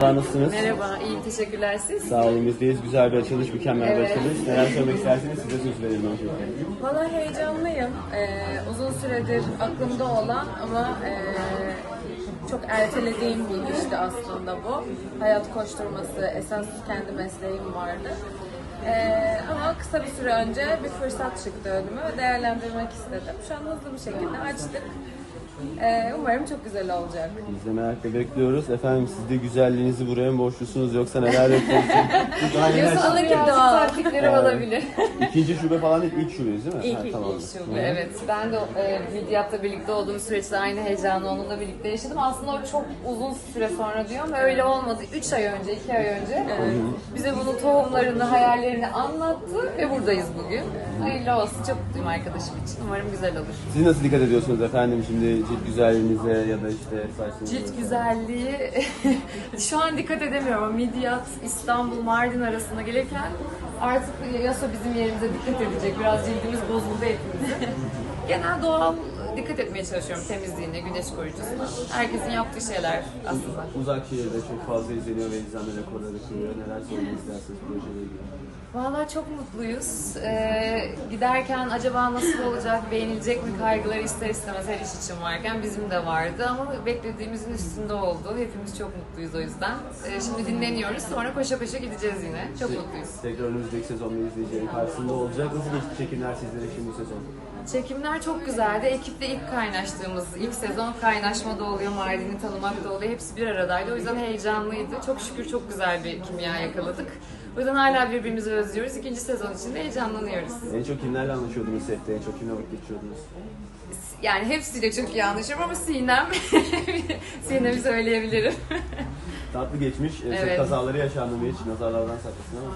Nasılsınız? Merhaba, iyiyim. Teşekkürler siz. Sağ olun bizdeyiz. Güzel bir açılış, mükemmel bir Evet. açılış. Neler söylemek isterseniz size söz verelim öncelikle. Valla heyecanlıyım. Ee, uzun süredir aklımda olan ama ee, çok ertelediğim bir işti aslında bu. Hayat koşturması, esas kendi mesleğim vardı. Ee, ama kısa bir süre önce bir fırsat çıktı önüme ve değerlendirmek istedim. Şu an hızlı bir şekilde açtık. Ee, umarım çok güzel olacak. Biz de merakla bekliyoruz. Efendim siz de güzelliğinizi buraya mı borçlusunuz yoksa neler yapıyorsunuz? Daha yeni Diyorsun açıldık. ki doğal. Taktiklerim olabilir. İkinci şube falan değil, ilk şubeyiz değil mi? İlk Ha, ilk tamam. ilk şube, evet. Ben de e, Midyat'la birlikte olduğum süreçte aynı heyecanı onunla birlikte yaşadım. Aslında o çok uzun süre sonra diyorum ve öyle olmadı. 3 ay önce, 2 ay önce bize bunun tohumlarını, hayallerini anlattı ve buradayız bugün. Hayırlı olsun. Çok mutluyum arkadaşım için. Umarım güzel olur. Siz nasıl dikkat ediyorsunuz efendim şimdi cilt güzelliğinize ya da işte saçlarınıza? Cilt güzelliği şu an dikkat edemiyorum ama Midyat, İstanbul, Mardin arasında gelirken artık Yaso bizim yerimize dikkat edecek. Biraz cildimiz bozuldu hepimizin. Genel doğal dikkat etmeye çalışıyorum temizliğine, güneş koruyucusuna. Herkesin yaptığı şeyler aslında. Uzak şehirde çok fazla izleniyor ve izlenme rekorları kırıyor. Neler söylemek istersiniz projeyle ilgili? Vallahi çok mutluyuz. Ee, giderken acaba nasıl olacak, beğenilecek mi kaygıları ister istemez her iş için varken bizim de vardı ama beklediğimizin üstünde oldu. Hepimiz çok mutluyuz o yüzden. Ee, şimdi dinleniyoruz sonra koşa koşa gideceğiz yine. Çok mutluyuz. Tekrar önümüzdeki sezonda izleyicilerin karşısında olacak. Nasıl geçti çekimler sizlere şimdi sezon? Çekimler çok güzeldi. Ekiple ilk kaynaştığımız, ilk sezon kaynaşma da oluyor, Mardin'i tanımak da oluyor. Hepsi bir aradaydı. O yüzden heyecanlıydı. Çok şükür çok güzel bir kimya yakaladık. O yüzden hala birbirimizi özlüyoruz. İkinci sezon için de heyecanlanıyoruz. En çok kimlerle anlaşıyordunuz sette? En çok kimle vakit geçiriyordunuz? Yani hepsiyle çok iyi anlaşıyorum ama Sinem, Sinem'i söyleyebilirim. Tatlı geçmiş. Evet. Evet. kazaları yaşandı mı hiç? Nazarlardan saklasın ama.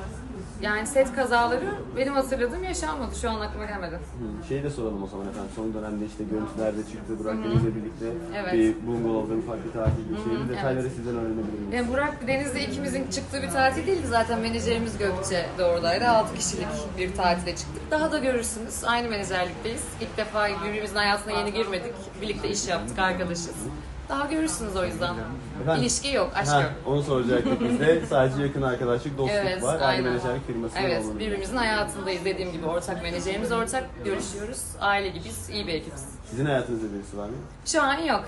Yani set kazaları benim hatırladığım yaşanmadı. Şu an aklıma gelmedi. Hı, Şeyi de soralım o zaman efendim. Son dönemde işte görüntülerde çıktı. Burak Deniz'le birlikte Evet. bir bungalovda bir tatil bir şeydi. Detayları sizden öğrenebilir miyiz? Yani Burak Deniz'le ikimizin çıktığı bir tatil değildi zaten. Menajerimiz Gökçe de oradaydı. 6 kişilik bir tatile çıktık. Daha da görürsünüz. Aynı menajerlikteyiz. İlk defa birbirimizin hayatına yeni girmedik. Birlikte iş yaptık, arkadaşız. Daha görürsünüz o yüzden. Efendim? İlişki yok, aşk Ha, yok. onu soracaktık biz de. Sadece yakın arkadaşlık, dostluk Evet, var. Aynı aynen. menajerlik firmasında Evet, birbirimizin hayatındayız. Dediğim gibi ortak menajerimiz ortak. Görüşüyoruz. Aile gibiyiz, iyi bir ekibiz. Sizin hayatınızda birisi var mı? Şu an yok.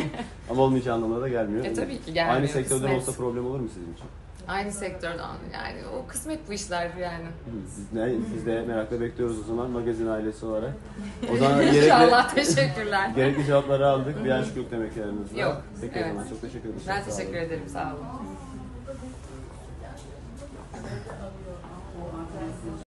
Ama olmayacağı anlamına da gelmiyor. E, tabii ki gelmiyor, Aynı sektörden kısmet. olsa problem olur mu sizin için? Aynı sektörden yani o kısmet bu işler yani. Siz de, siz de merakla bekliyoruz o zaman magazin ailesi olarak. O zaman gerekli, İnşallah teşekkürler. gerekli cevapları aldık. Bir aşk yok demek yanımızda. Yok. Peki evet. o zaman çok teşekkür ederim. Ben teşekkür sağ ederim sağ olun.